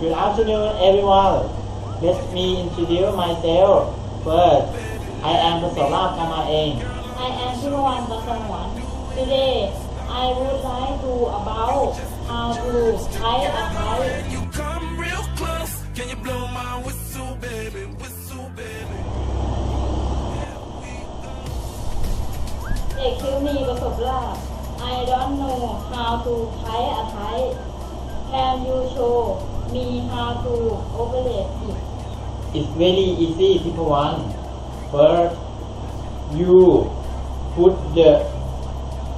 Good afternoon, everyone. Let me introduce myself. First, I am ประสบราบกามาเอง I am พิมวันประสงวน Today I would like to about how to type a type You come real close. Can you blow my whistle, baby? Whistle, baby. เด็กคิวมีประสบราบ I don't know how to type a type Can you show how to it It's very easy, people one. First, you put the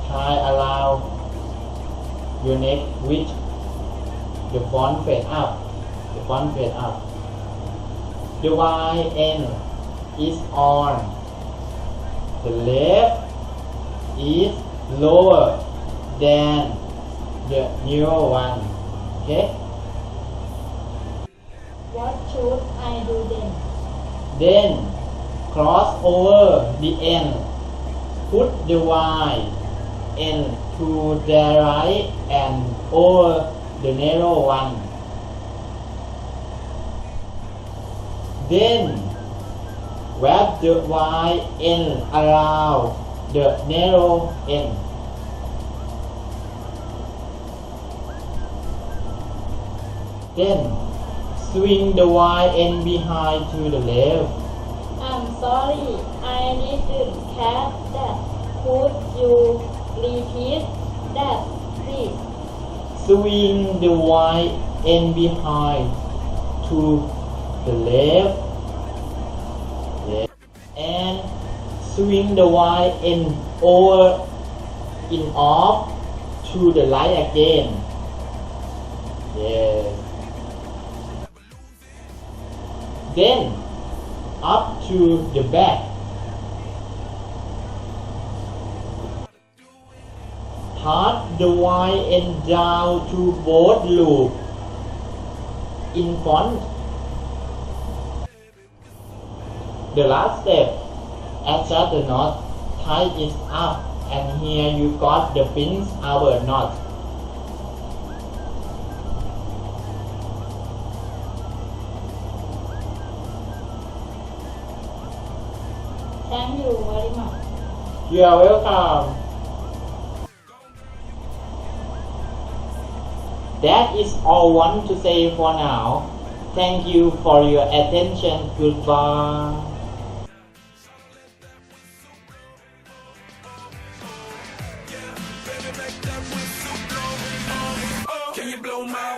tie around your neck with the font fade up. The font fade up. The YN is on. The left is lower than the newer one. Okay? What should I do then Then cross over the end. Put the Y end to the right and over the narrow one. Then wrap the Y end around the narrow end. Then swing the Y end behind to the left. I'm sorry I didn't catch that Could you repeat that please swing the Y end behind to the left, left, and swing the Y end over in off to the right again. Yes. Then up to the back. Pass the Y end down to both loop in front. The last step, adjust the knot, tie it up, and here you got the pins our knot. Thank you very much You are welcome. That is all I want to say for now. Thank you for your attention. Goodbye. Can you blow my